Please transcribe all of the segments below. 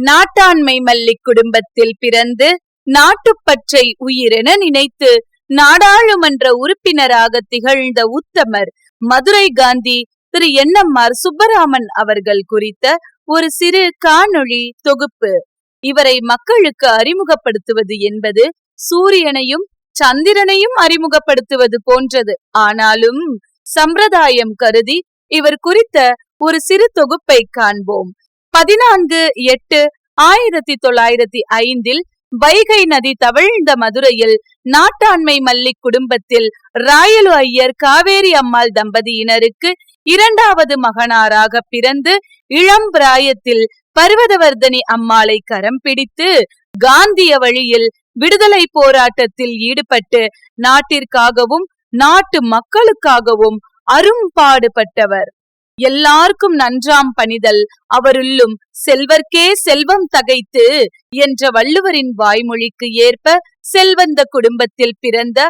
நாட்டாண்மை மல்லி குடும்பத்தில் பிறந்து நாட்டுப்பற்றை உயிரென நினைத்து நாடாளுமன்ற உறுப்பினராக திகழ்ந்த உத்தமர் மதுரை காந்தி திரு என்எம்ஆர் சுப்பராமன் அவர்கள் குறித்த ஒரு சிறு காணொளி தொகுப்பு. இவரை மக்களுக்கு அறிமுகப்படுத்துவது என்பது சூரியனையும் சந்திரனையும் அறிமுகப்படுத்துவது போன்றது. ஆனாலும் சம்பிரதாயம் கருதி இவர் குறித்த ஒரு சிறு தொகுப்பை காண்போம். பதினான்கு எட்டு ஆயிரத்தி தொள்ளாயிரத்தி ஐந்தில் வைகை நதி தவிழ்ந்த மதுரையில் நாட்டாண்மை மல்லிக் குடும்பத்தில் ராயலு ஐயர் காவேரி அம்மாள் தம்பதியினருக்கு இரண்டாவது மகனாராக பிறந்து இளம் பிராயத்தில் பர்வதவர்தனி அம்மாளை கரம் பிடித்து காந்திய வழியில் விடுதலை போராட்டத்தில் ஈடுபட்டு நாட்டிற்காகவும் நாட்டு மக்களுக்காகவும் அரும்பாடுபட்டவர். எல்லாருக்கும் நன்றாம் பணிதல். அவருள்ளும் செல்வர்க்கே செல்வம் தகைத்து என்ற வள்ளுவரின் வாய்மொழிக்கு ஏற்ப செல்வந்த குடும்பத்தில் பிறந்த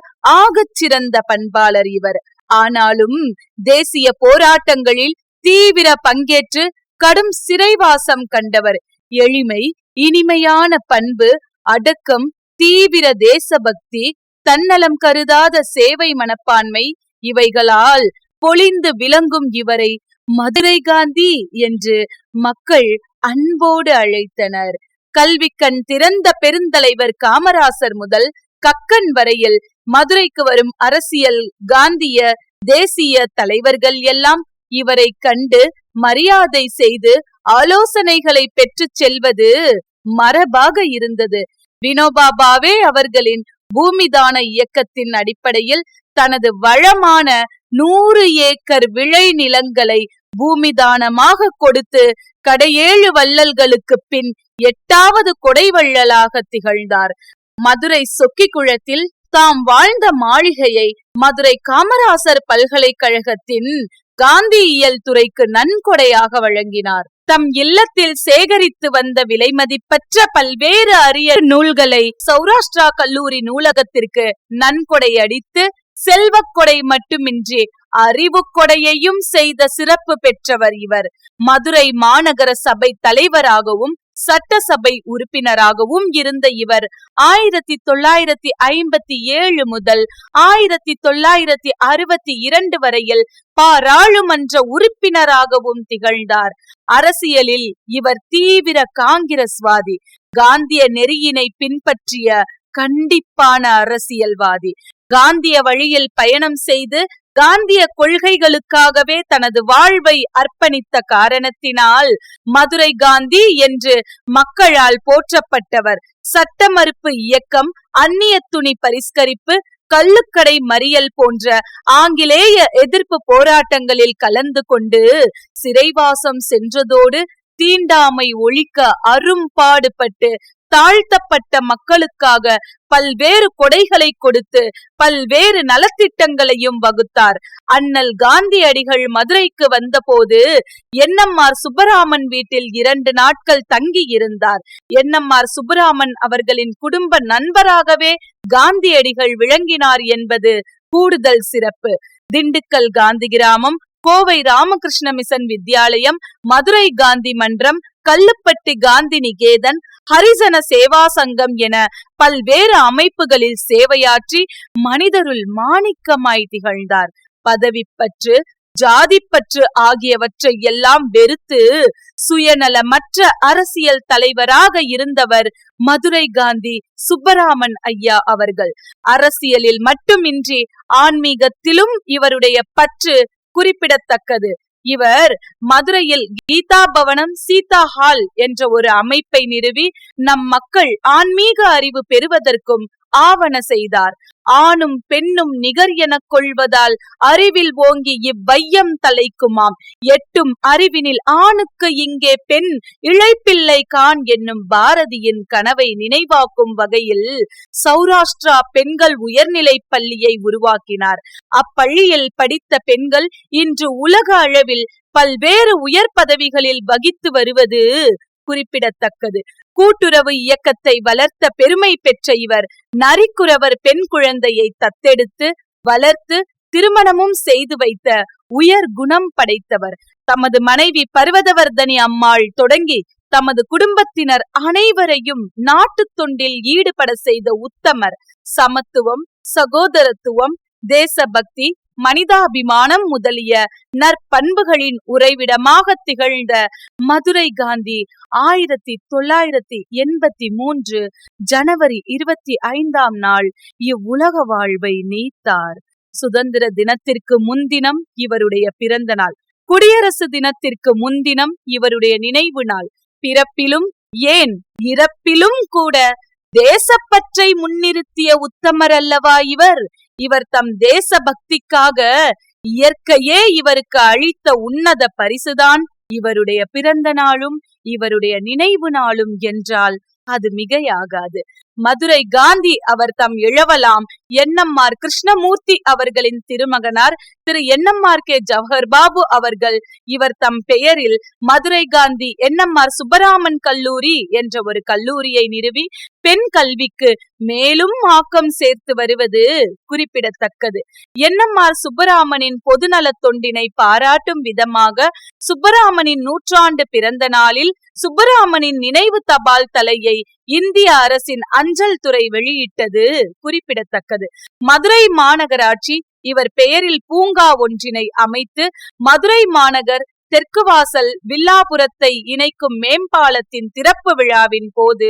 ஆகச் சிறந்த பண்பாளர் இவர். ஆனாலும் தேசிய போராட்டங்களில் தீவிர பங்கேற்று கடும் சிறைவாசம் கண்டவர். எளிமை இனிமையான பண்பு அடக்கம் தீவிர தேசபக்தி தன்னலம் கருதாத சேவை மனப்பான்மை இவைகளால் பொழிந்து விளங்கும் இவரை மதுரை காந்தி என்று மக்கள் அன்போடு அழைத்தனர். கல்விக்கண் திறந்த பெருந்தலைவர் காமராசர் முதல் கக்கன் வரையில் மதுரைக்கு வரும் அரசியல் காந்திய தேசிய தலைவர்கள் எல்லாம் இவரை கண்டு மரியாதை செய்து ஆலோசனைகளை பெற்று செல்வது மரபாக இருந்தது. வினோபா பாவே அவர்களின் பூமிதான இயக்கத்தின் அடிப்படையில் தனது வளமான நூறு ஏக்கர் விளை நிலங்களை பூமிதானமாக கொடுத்து கடையேழு வள்ளல்களுக்கு பின் எட்டாவது கொடைவள்ளலாக திகழ்ந்தார். மதுரை சொக்கி குளத்தில் தாம் வாழ்ந்த மாளிகையை மதுரை காமராசர் பல்கலைக்கழகத்தின் காந்தியியல் துறைக்கு நன்கொடையாக வழங்கினார். தம் இல்லத்தில் சேகரித்து வந்த விலைமதிப்பற்ற பல்வேறு அரிய நூல்களை சௌராஷ்டிரா கல்லூரி நூலகத்திற்கு நன்கொடை அடித்து செல்வக் கொடை மட்டுமின்றி அறிவு கொடையையும் செய்த சிறப்பு பெற்றவர் இவர். மதுரை மாநகர சபை தலைவராகவும் சட்டசபை உறுப்பினராகவும் இருந்த இவர் ஆயிரத்தி தொள்ளாயிரத்தி ஐம்பத்தி ஏழு முதல் ஆயிரத்தி தொள்ளாயிரத்தி அறுபத்தி இரண்டு வரையில் பாராளுமன்ற உறுப்பினராகவும் திகழ்ந்தார். அரசியலில் இவர் தீவிர காங்கிரஸ்வாதி காந்திய நெறியினை பின்பற்றிய கண்டிப்பான அரசியல்வாதி. காந்திய வழியில் பயணம் செய்து காந்திய கொள்கைகளுக்காகவே தனது வாழ்வை அர்ப்பணித்த காரணத்தினால் மதுரை காந்தி என்று மக்களால் போற்றப்பட்டவர். சட்ட மறுப்பு இயக்கம் அந்நிய துணி பரிஷ்கரிப்பு கள்ளுக்கடை மறியல் போன்ற ஆங்கிலேய எதிர்ப்பு போராட்டங்களில் கலந்து கொண்டு சிறைவாசம் சென்றதோடு தீண்டாமை ஒழிக்க அரும்பாடுபட்டு தாழ்த்தப்பட்ட மக்களுக்காக பல்வேறு கொடைகளை கொடுத்து பல்வேறு நலத்திட்டங்களையும் வகுத்தார். அண்ணல் காந்தியடிகள் மதுரைக்கு வந்தபோது என்எம்ஆர் சுப்பராமன் வீட்டில் இரண்டு நாட்கள் தங்கி இருந்தார் என்எம்ஆர் சுப்பராமன் அவர்களின் குடும்ப நண்பராகவே காந்தியடிகள் விளங்கினார் என்பது கூடுதல் சிறப்பு. திண்டுக்கல் காந்தி கிராமம் கோவை ராமகிருஷ்ண மிஷன் வித்யாலயம் மதுரை காந்தி மன்றம் கல்லுப்பட்டி காந்தி நிகேதன் ஹரிசன சேவா சங்கம் என பல்வேறு அமைப்புகளில் சேவையாற்றி மனிதருள் மாணிக்கமாய் திகழ்ந்தார். பதவி பற்று ஜாதிப்பற்று ஆகியவற்றை எல்லாம் வெறுத்து சுயநலமற்ற அரசியல் தலைவராக இருந்தவர் மதுரை காந்தி சுப்பராமன் ஐயா அவர்கள். அரசியலில் மட்டுமின்றி ஆன்மீகத்திலும் இவருடைய பற்று குறிப்பிடத்தக்கது. இவர் மதுரையில் கீதா பவனம் சீதா ஹால் என்ற ஒரு அமைப்பை நிறுவி நம் மக்கள் ஆன்மீக அறிவு பெறுவதற்கும் ஆவண செய்தார். ஆணும் பெண்ணும் நிகர் எனக் கொள்வதால் அறிவில் ஓங்கி இவ்வையம் தலைக்குமாம். எட்டும் அறிவினில் ஆணுக்கு இங்கே பெண் இழைப்பில்லை கான் என்னும் பாரதியின் கனவை நினைவாக்கும் வகையில் சௌராஷ்டிரா பெண்கள் உயர்நிலை பள்ளியை உருவாக்கினார். அப்பள்ளியில் படித்த பெண்கள் இன்று உலக அளவில் பல்வேறு உயர் பதவிகளில் வகித்து வருவது குறிப்பிடத்தக்கது. கூட்டுறவு இயக்கத்தை வளர்த்த பெருமை பெற்ற இவர் நரிக்குறவர் பெண் குழந்தையை தத்தெடுத்து வளர்த்து திருமணமும் செய்து வைத்த உயர் குணம் படைத்தவர். தமது மனைவி பர்வதவர்தனி அம்மாள் தொடங்கி தமது குடும்பத்தினர் அனைவரையும் நாட்டு தொண்டில் ஈடுபட செய்த உத்தமர். சமத்துவம் சகோதரத்துவம் தேசபக்தி மனிதாபிமானம் முதலிய நற்பண்புகளின் உறைவிடமாக திகழ்ந்த மதுரை காந்தி ஆயிரத்தி தொள்ளாயிரத்தி எண்பத்தி மூன்று ஜனவரி இருபத்தி ஐந்தாம் நாள் இவ்வுலக வாழ்வை நீத்தார். சுதந்திர தினத்திற்கு முன்தினம் இவருடைய பிறந்த நாள். குடியரசு தினத்திற்கு முன்தினம் இவருடைய நினைவு நாள். பிறப்பிலும் ஏன் இறப்பிலும் கூட தேசப்பற்றை முன்னிறுத்திய உத்தமர் அல்லவா இவர்? இவர் தம் தேச பக்திக்காக இயற்கையே இவருக்கு அளித்த உன்னத பரிசுதான். இவருடைய பிறந்த நாளும் இவருடைய நினைவு நாளும் என்றால் அது மிகையாகாது. மதுரை காந்தி அவர் தம் இழவலாம் என்எம்ஆர் கிருஷ்ணமூர்த்தி அவர்களின் திருமகனார் திரு என்எம்ஆர் கே ஜவஹர் பாபு அவர்கள். இவர் தம் பெயரில் மதுரை காந்தி என்எம்ஆர் சுப்பராமன் கல்லூரி என்ற ஒரு கல்லூரியை நிறுவி பெண் கல்விக்கு மேலும் ஆக்கம் சேர்த்து வருவது குறிப்பிடத்தக்கது. என்எம்ஆர் சுப்பராமனின் பொதுநலத் தொண்டினை பாராட்டும் விதமாக சுப்பராமனின் நூற்றாண்டு பிறந்த நாளில் சுப்பராமனின் நினைவு தபால் தலையை இந்திய அரசின் அஞ்சல் துறை வெளியிட்டது குறிப்பிடத்தக்கது. மதுரை மாநகராட்சி இவர் பெயரில் பூங்கா ஒன்றினை அமைத்து மதுரை மாநகர் தெற்கு வாசல் வில்லாபுரத்தை இணைக்கும் மேம்பாலத்தின் திறப்பு விழாவின் போது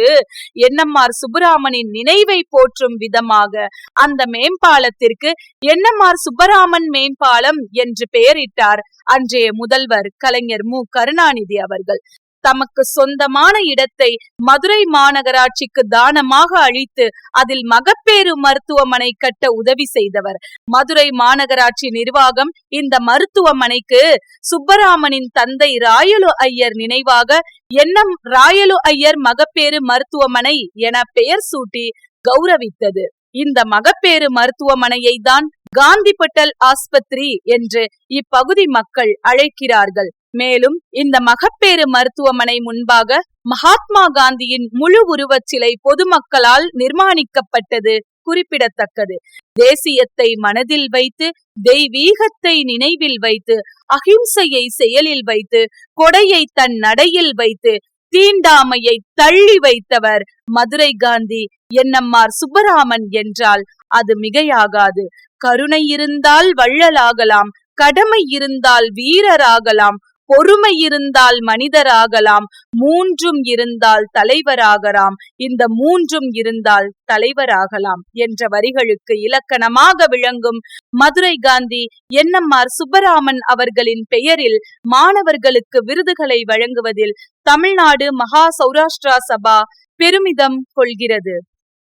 என்னம்மார் சுப்பராமனின் நினைவை போற்றும் விதமாக அந்த மேம்பாலத்திற்கு என்னம்மார் சுப்பராமன் மேம்பாலம் என்று பெயரிட்டார் அன்றைய முதல்வர் கலைஞர் மு. கருணாநிதி அவர்கள். தமக்கு சொந்தமான இடத்தை மதுரை மாநகராட்சிக்கு தானமாக அளித்து அதில் மகப்பேறு மருத்துவமனை கட்ட உதவி செய்தவர். மதுரை மாநகராட்சி நிர்வாகம் இந்த மருத்துவமனைக்கு சுப்பராமனின் தந்தை ராயலு ஐயர் நினைவாக எண்ணம் ராயலு ஐயர் மகப்பேறு மருத்துவமனை என பெயர் சூட்டி கௌரவித்தது. இந்த மகப்பேறு மருத்துவமனையை தான் காந்திபட்டல் ஆஸ்பத்திரி என்று இப்பகுதி மக்கள் அழைக்கிறார்கள். மேலும் இந்த மகப்பேறு மருத்துவமனை முன்பாக மகாத்மா காந்தியின் முழு உருவச் சிலை பொதுமக்களால் நிர்மாணிக்கப்பட்டது குறிப்பிடத்தக்கது. தேசியத்தை மனதில் வைத்து தெய்வீகத்தை நினைவில் வைத்து அகிம்சையை செயலில் வைத்து கொடையை தன் நடையில் வைத்து தீண்டாமையை தள்ளி வைத்தவர் மதுரை காந்தி என்னம்மார் சுப்பராமன் என்றால் அது மிகையாகாது. கருணை இருந்தால் வள்ளலாகலாம் கடமை இருந்தால் வீரராகலாம் பொறுமை இருந்தால் மனிதராகலாம் மூன்றும் இருந்தால் தலைவராகலாம். இந்த மூன்றும் இருந்தால் தலைவராகலாம் என்ற வரிகளுக்கு இலக்கணமாக விளங்கும் மதுரை காந்தி எண்ணம்மார் சுப்பராமன் அவர்களின் பெயரில் மாணவர்களுக்கு விருதுகளை வழங்குவதில் தமிழ்நாடு மகா சௌராஷ்டிரா சபா பெருமிதம் கொள்கிறது.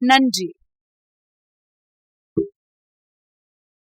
நன்றி.